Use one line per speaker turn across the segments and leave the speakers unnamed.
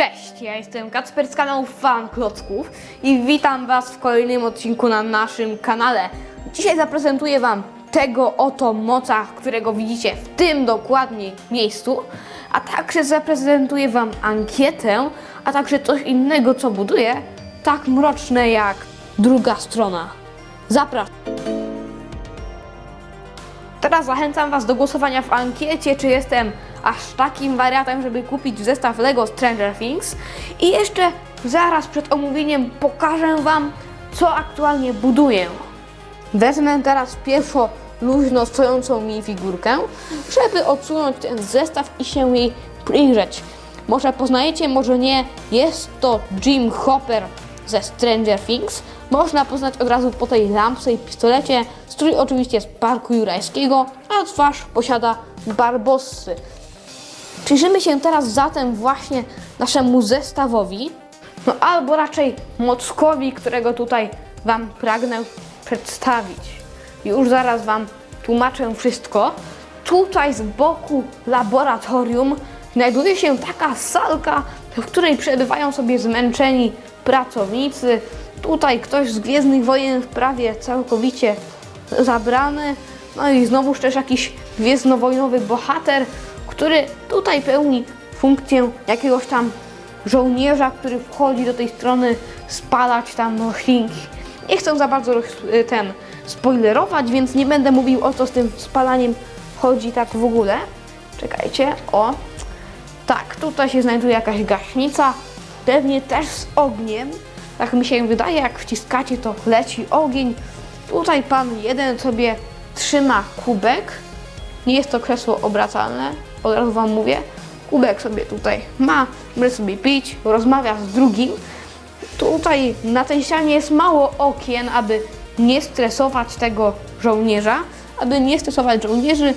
Cześć, ja jestem Kacper z kanału Fan Klocków i witam Was w kolejnym odcinku na naszym kanale. Dzisiaj zaprezentuję Wam tego oto moca, którego widzicie w tym dokładnie miejscu, a także zaprezentuję Wam ankietę, a także coś innego, co buduję, tak mroczne jak druga strona. Zapraszam. Teraz zachęcam Was do głosowania w ankiecie, czy jestem aż takim wariatem, żeby kupić zestaw Lego Stranger Things. I jeszcze zaraz przed omówieniem pokażę Wam, co aktualnie buduję. Wezmę teraz pierwszą luźno stojącą mi figurkę, żeby odsunąć ten zestaw i się jej przyjrzeć. Może poznajecie, może nie. Jest to Jim Hopper ze Stranger Things. Można poznać od razu po tej lampce i pistolecie, strój oczywiście z Parku Jurajskiego, a twarz posiada Barbossy. Przyjrzymy się teraz zatem właśnie naszemu zestawowi, no albo raczej mockowi, którego tutaj Wam pragnę przedstawić. Już zaraz Wam tłumaczę wszystko. Tutaj z boku laboratorium znajduje się taka salka, w której przebywają sobie zmęczeni pracownicy. Tutaj ktoś z Gwiezdnych Wojen prawie całkowicie zabrany. No i znowuż też jakiś gwiezdnowojnowy bohater, który tutaj pełni funkcję jakiegoś tam żołnierza, który wchodzi do tej strony spalać tam roślinki. Nie chcę za bardzo roz- ten spoilerować, więc nie będę mówił o co z tym spalaniem chodzi tak w ogóle. Czekajcie, o. Tak, tutaj się znajduje jakaś gaśnica, pewnie też z ogniem. Tak mi się wydaje, jak wciskacie to leci ogień. Tutaj pan jeden sobie trzyma kubek. Nie jest to krzesło obracalne, od razu wam mówię. Kubek sobie tutaj ma, może sobie pić, rozmawia z drugim. Tutaj na tej ścianie jest mało okien, aby nie stresować tego żołnierza, aby nie stresować żołnierzy,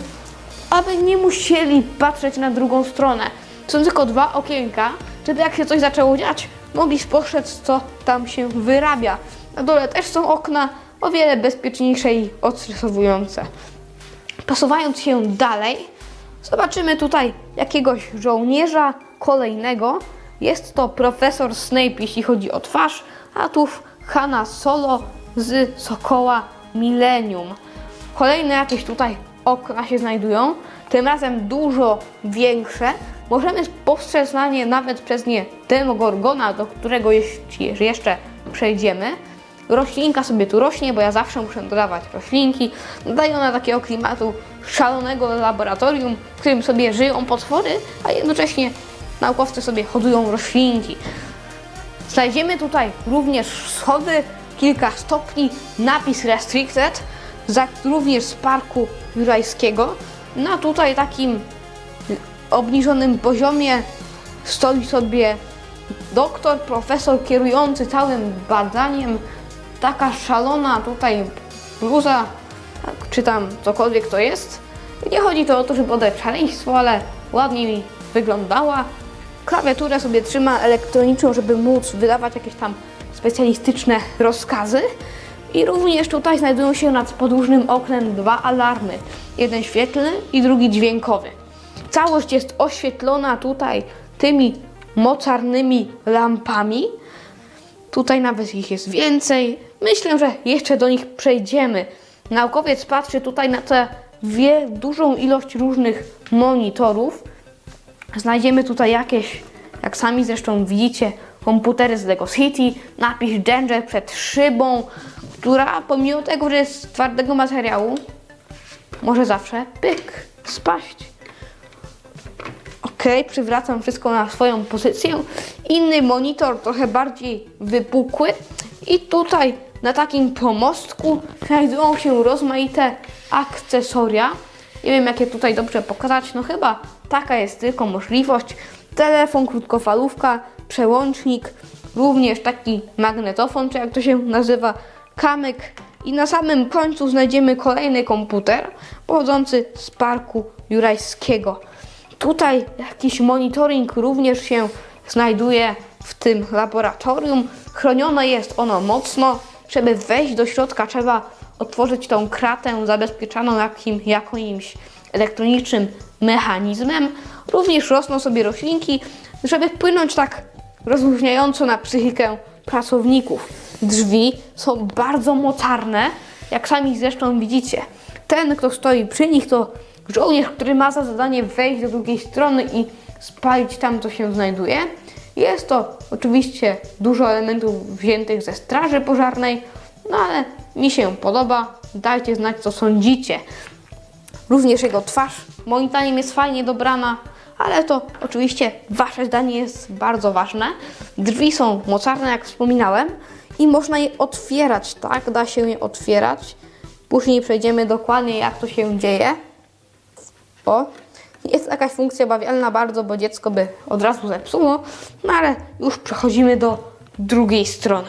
aby nie musieli patrzeć na drugą stronę. Są tylko dwa okienka, żeby jak się coś zaczęło dziać, mogli spostrzec, co tam się wyrabia. Na dole też są okna, o wiele bezpieczniejsze i odstresowujące. Posuwając się dalej, zobaczymy tutaj jakiegoś żołnierza kolejnego. Jest to profesor Snape, jeśli chodzi o twarz, a tu Hanna Solo z Sokoła Millennium. Kolejne jakieś tutaj okna się znajdują, tym razem dużo większe. Możemy spostrzec na nie nawet przez nie Demogorgona, do którego jeszcze przejdziemy. Roślinka sobie tu rośnie, bo ja zawsze muszę dodawać roślinki. Nadaje ona takiego klimatu szalonego laboratorium, w którym sobie żyją potwory, a jednocześnie naukowcy sobie hodują roślinki. Znajdziemy tutaj również schody, kilka stopni, napis restricted, za, również z parku jurajskiego. Na tutaj takim obniżonym poziomie stoi sobie doktor, profesor kierujący całym badaniem. Taka szalona tutaj bluza, czy tam cokolwiek to jest. Nie chodzi to o to, żeby oddać szaleństwo, ale ładnie mi wyglądała. Klawiaturę sobie trzyma elektroniczną, żeby móc wydawać jakieś tam specjalistyczne rozkazy. I również tutaj znajdują się nad podłużnym oknem dwa alarmy. Jeden świetlny i drugi dźwiękowy. Całość jest oświetlona tutaj tymi mocarnymi lampami. Tutaj nawet ich jest więcej. Myślę, że jeszcze do nich przejdziemy. Naukowiec patrzy tutaj na tę wie dużą ilość różnych monitorów. Znajdziemy tutaj jakieś, jak sami zresztą widzicie, komputery z Lego City, napis Danger przed szybą, która pomimo tego, że jest z twardego materiału, może zawsze pyk, spaść. Ok, przywracam wszystko na swoją pozycję. Inny monitor, trochę bardziej wypukły. I tutaj na takim pomostku znajdują się rozmaite akcesoria. Nie wiem, jakie tutaj dobrze pokazać. No chyba taka jest tylko możliwość. Telefon, krótkofalówka, przełącznik, również taki magnetofon, czy jak to się nazywa, kamyk. I na samym końcu znajdziemy kolejny komputer pochodzący z parku jurajskiego. Tutaj jakiś monitoring również się znajduje w tym laboratorium. Chronione jest ono mocno. Żeby wejść do środka, trzeba otworzyć tą kratę zabezpieczoną jakim, jakimś elektronicznym mechanizmem. Również rosną sobie roślinki. Żeby wpłynąć tak rozluźniająco na psychikę pracowników. Drzwi są bardzo mocarne, jak sami zresztą widzicie. Ten, kto stoi przy nich, to żołnierz, który ma za zadanie wejść do drugiej strony i spalić tam, co się znajduje. Jest to oczywiście dużo elementów wziętych ze straży pożarnej, no ale mi się podoba. Dajcie znać, co sądzicie. Również jego twarz, moim zdaniem, jest fajnie dobrana, ale to oczywiście Wasze zdanie jest bardzo ważne. Drzwi są mocarne, jak wspominałem, i można je otwierać, tak? Da się je otwierać. Później przejdziemy dokładnie, jak to się dzieje. O, jest jakaś funkcja bawialna bardzo, bo dziecko by od razu zepsuło, no ale już przechodzimy do drugiej strony.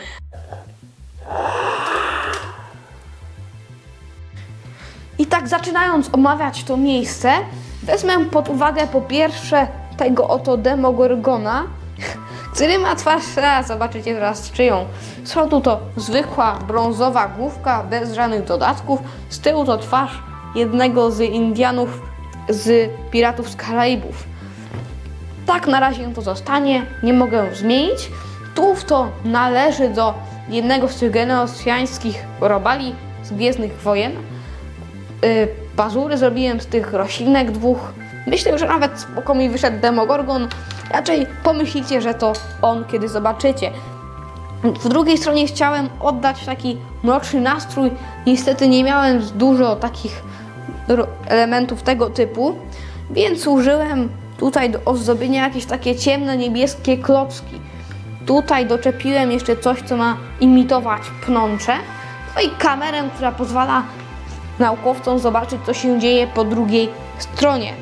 I tak zaczynając omawiać to miejsce, wezmę pod uwagę po pierwsze tego oto Demogorgona, który ma twarz, zobaczycie teraz czyją. Z przodu to zwykła brązowa główka bez żadnych dodatków, z tyłu to twarz jednego z Indianów z Piratów z Karaibów. Tak na razie to zostanie, nie mogę zmienić. Tułów to należy do jednego z tych geneosjańskich robali z Gwiezdnych Wojen. Y, pazury zrobiłem z tych roślinek dwóch. Myślę, że nawet spoko mi wyszedł Demogorgon. Raczej pomyślicie, że to on, kiedy zobaczycie. W drugiej stronie chciałem oddać taki mroczny nastrój. Niestety nie miałem dużo takich elementów tego typu, więc użyłem tutaj do ozdobienia jakieś takie ciemne niebieskie klocki. Tutaj doczepiłem jeszcze coś, co ma imitować pnącze. No i kamerę, która pozwala naukowcom zobaczyć, co się dzieje po drugiej stronie.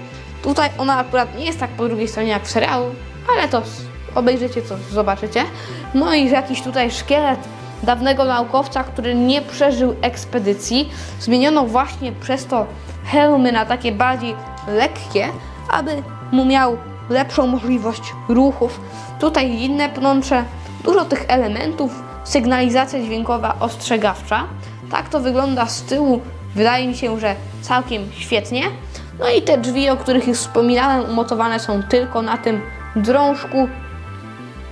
Tutaj ona akurat nie jest tak po drugiej stronie jak w serialu, ale to obejrzycie, co zobaczycie. No i jakiś tutaj szkielet dawnego naukowca, który nie przeżył ekspedycji. Zmieniono właśnie przez to hełmy na takie bardziej lekkie, aby mu miał lepszą możliwość ruchów. Tutaj inne pnącze, dużo tych elementów, sygnalizacja dźwiękowa ostrzegawcza. Tak to wygląda z tyłu. Wydaje mi się, że całkiem świetnie. No i te drzwi, o których już wspominałem, umocowane są tylko na tym drążku.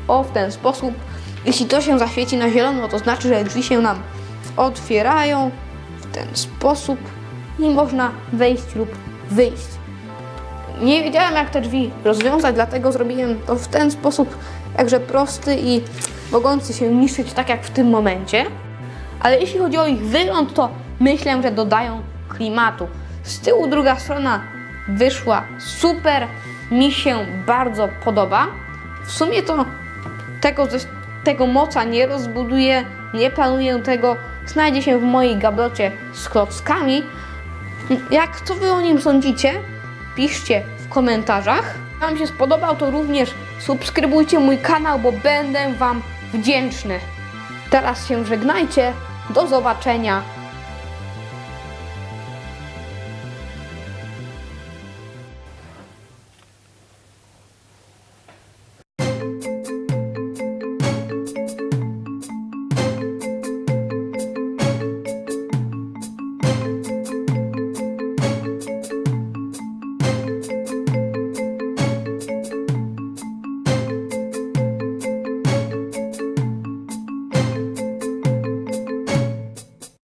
O, w ten sposób. Jeśli to się zaświeci na zielono, to znaczy, że drzwi się nam otwierają w ten sposób i można wejść lub wyjść. Nie wiedziałem, jak te drzwi rozwiązać, dlatego zrobiłem to w ten sposób, jakże prosty i mogący się niszczyć tak jak w tym momencie. Ale jeśli chodzi o ich wygląd, to myślę, że dodają klimatu. Z tyłu druga strona wyszła super, mi się bardzo podoba. W sumie to tego, ze- tego moca nie rozbuduję, nie planuję tego. Znajdzie się w mojej gablocie z klockami. Jak co wy o nim sądzicie? Piszcie w komentarzach. Jak Wam się spodobał, to również subskrybujcie mój kanał, bo będę Wam wdzięczny. Teraz się żegnajcie. Do zobaczenia